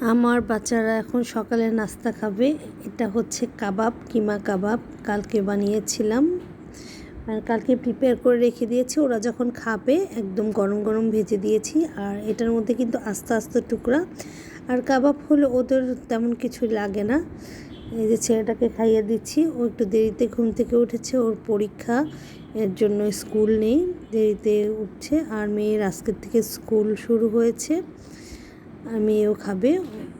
আমার বাচ্চারা এখন সকালে নাস্তা খাবে। এটা হচ্ছে কাবাব, কিমা কাবাব। কালকে বানিয়েছিলাম। আর কালকে প্রিপেয়ার করে রেখে দিয়েছি। ওরা যখন খাবে, একদম গরম গরম ভেজে দিয়েছি। আর এটার মধ্যে কিন্তু আস্তে আস্তে টুকরা। আর কাবাব হলে ওদের তেমন কিছু লাগে না। এই যে ছেলেটাকে খাইয়ে দিচ্ছি। ও একটু দেরিতে ঘুম থেকে উঠেছে। ওর পরীক্ষা। এর জন্য স্কুল নেই। দেরিতে উঠছে। আর মেয়ের আজকের থেকে স্কুল শুরু হয়েছে। মেয়েও খাবে।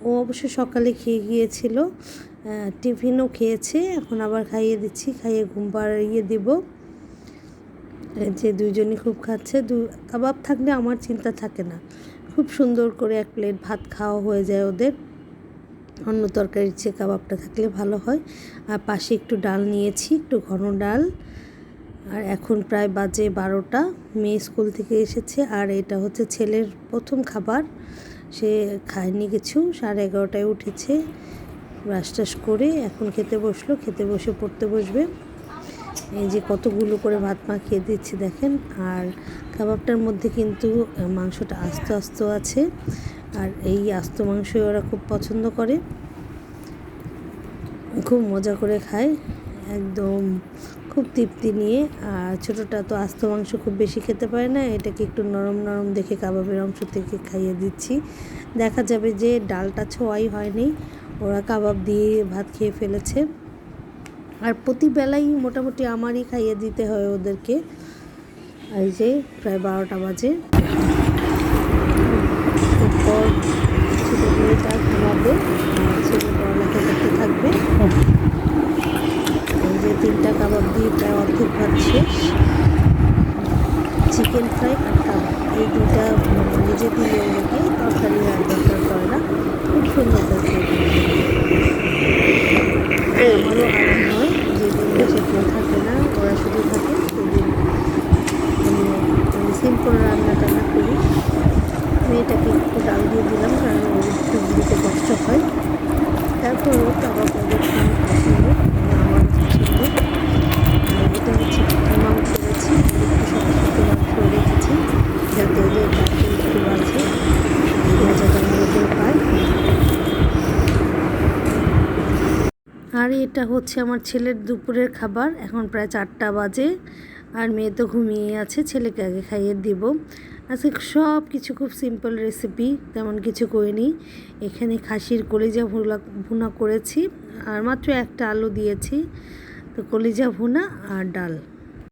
ও অবশ্য সকালে খেয়ে গিয়েছিল টিফিনও খেয়েছে, এখন আবার খাইয়ে দিচ্ছি, খাইয়ে ঘুম পাড়িয়ে দিব। যে দুইজনই খুব খাচ্ছে, দু, কাবাব থাকলে আমার চিন্তা থাকে না। খুব সুন্দর করে এক প্লেট ভাত খাওয়া হয়ে যায় ওদের। অন্য তরকারির চেয়ে কাবাবটা থাকলে ভালো হয়। আর পাশে একটু ডাল নিয়েছি, একটু ঘন ডাল। আর এখন প্রায় বাজে বারোটা, মেয়ে স্কুল থেকে এসেছে, আর এটা হচ্ছে ছেলের প্রথম খাবার। সে খায়নি কিছু, সাড়ে এগারোটায় উঠেছে ব্রাশ টাশ করে এখন খেতে বসল, খেতে বসে পড়তে বসবে। এই যে কতগুলো করে ভাত মাখিয়ে দিচ্ছি দেখেন, আর কাবাবটার মধ্যে কিন্তু মাংসটা আস্ত আস্ত আছে, আর এই আস্ত মাংসই ওরা খুব পছন্দ করে। খুব মজা করে খায়। একদম খুব তৃপ্তি নিয়ে। আর ছোটোটা তো আস্ত মাংস খুব বেশি খেতে পারে না, এটাকে একটু নরম নরম দেখে কাবাবের অংশ থেকে খাইয়ে দিচ্ছি। দেখা যাবে যে ডালটা ছোঁয়াই হয়নি, ওরা কাবাব দিয়ে ভাত খেয়ে ফেলেছে। আর প্রতিবেলাই মোটামুটি আমারই খাইয়ে দিতে হয় ওদেরকে। এই যে প্রায় বারোটা বাজে এরপর ছোটো মেয়েটা ঘুমাবে আর ছেলে পড়ালেখা করতে থাকবে এই যে তিনটা কাবাব দিয়ে প্রায় অর্ধেক ভাত আর এটা হচ্ছে আমার ছেলের দুপুরের খাবার। এখন প্রায় চারটা বাজে আর মেয়ে তো ঘুমিয়ে আছে, ছেলেকে আগে খাইয়ে দিব। আজকে সব কিছু খুব সিম্পল রেসিপি তেমন কিছু করিনি। এখানে খাসির কলিজা ভুলা ভুনা করেছি, আর মাত্র একটা আলু দিয়েছি। তো কলিজা ভুনা আর ডাল।